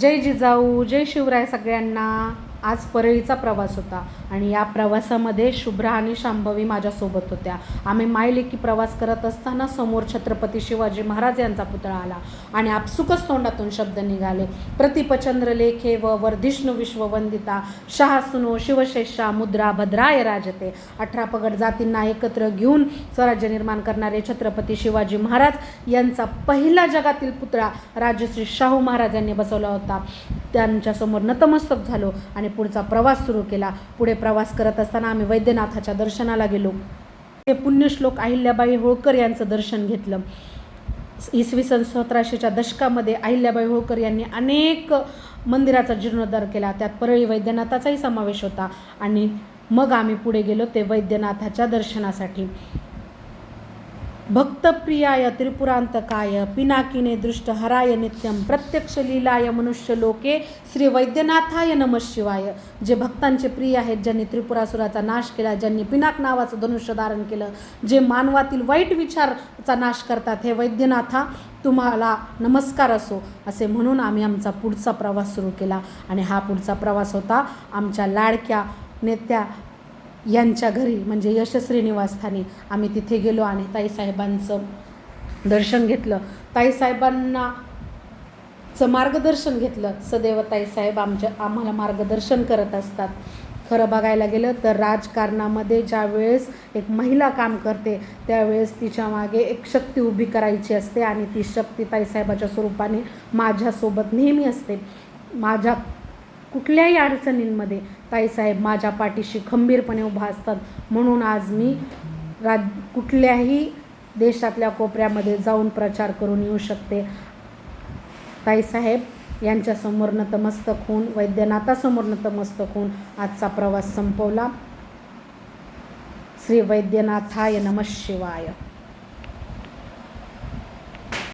जय जिजाऊ जय शिवराय सगळ्यांना. आज परळीचा प्रवास होता. आणि या प्रवासामध्ये शुभ्रा आणि शांभवी माझ्यासोबत होत्या. आम्ही मायलेकी प्रवास करत असताना समोर छत्रपती शिवाजी महाराज यांचा पुतळा आला. आणि आपसुकच तोंडातून शब्द निघाले. प्रतिपचंद्र लेखे व वर्धिष्णू विश्ववंदिता शहासुनो शिवशेषा मुद्रा भद्राय राजते. अठरा पगड जातींना एकत्र घेऊन स्वराज्य निर्माण करणारे छत्रपती शिवाजी महाराज यांचा पहिला जगातील पुतळा राजश्री शाहू महाराजांनी बसवला होता. त्यांच्यासमोर नतमस्तक झालो आणि पुढचा प्रवास सुरू केला. पुढे प्रवास करत असताना आम्ही वैद्यनाथाच्या दर्शनाला गेलो. ते पुण्यश्लोक अहिल्याबाई होळकर यांचं दर्शन घेतलं. इसवी सन सतराशेच्या दशकामध्ये अहिल्याबाई होळकर यांनी अनेक मंदिराचा जीर्णोद्धार केला. त्यात परळी वैद्यनाथाचाही समावेश होता आणि मग आम्ही पुढे गेलो ते वैद्यनाथाच्या दर्शनासाठी. भक्तप्रियाय त्रिपुरांतकाय पिनाकिने दृष्ट हराय नित्यम प्रत्यक्ष लीलाय मनुष्य लोके श्री वैद्यनाथाय नम शिवाय. जे भक्तांचे प्रिय आहेत ज्यांनी त्रिपुरासुराचा नाश केला ज्यांनी पिनाक नावाचं धनुष्य धारण केलं जे मानवातील वाईट विचारचा नाश करतात हे वैद्यनाथा तुम्हाला नमस्कार असो असे म्हणून आम्ही आमचा पुढचा प्रवास सुरू केला. आणि हा पुढचा प्रवास होता आमच्या लाडक्या नेत्या यांच्या घरी म्हणजे यशस्वी निवासस्थानी आम्ही तिथे गेलो आणि ताईसाहेबांचं दर्शन घेतलं. ताईसाहेबांना चं मार्गदर्शन घेतलं. सदैव ताईसाहेब आमच्या आम्हाला मार्गदर्शन करत असतात. खरं बघायला गेलं तर राजकारणामध्ये ज्या वेळेस एक महिला काम करते त्यावेळेस तिच्यामागे एक शक्ती उभी करायची असते आणि ती शक्ती ताईसाहेबाच्या स्वरूपाने माझ्यासोबत नेहमी असते. माझ्या कुठल्याही अडचणींमध्ये ताईसाहेब माझ्या पाठीशी खंबीरपणे उभा असतात. म्हणून आज मी राज कुठल्याही देशातल्या कोपऱ्यामध्ये जाऊन प्रचार करून येऊ शकते. ताईसाहेब यांच्यासमोर नतमस्तक होऊन वैद्यनाथासमोर नतमस्तक होऊन आजचा प्रवास संपवला. श्री वैद्यनाथाय नमः शिवाय.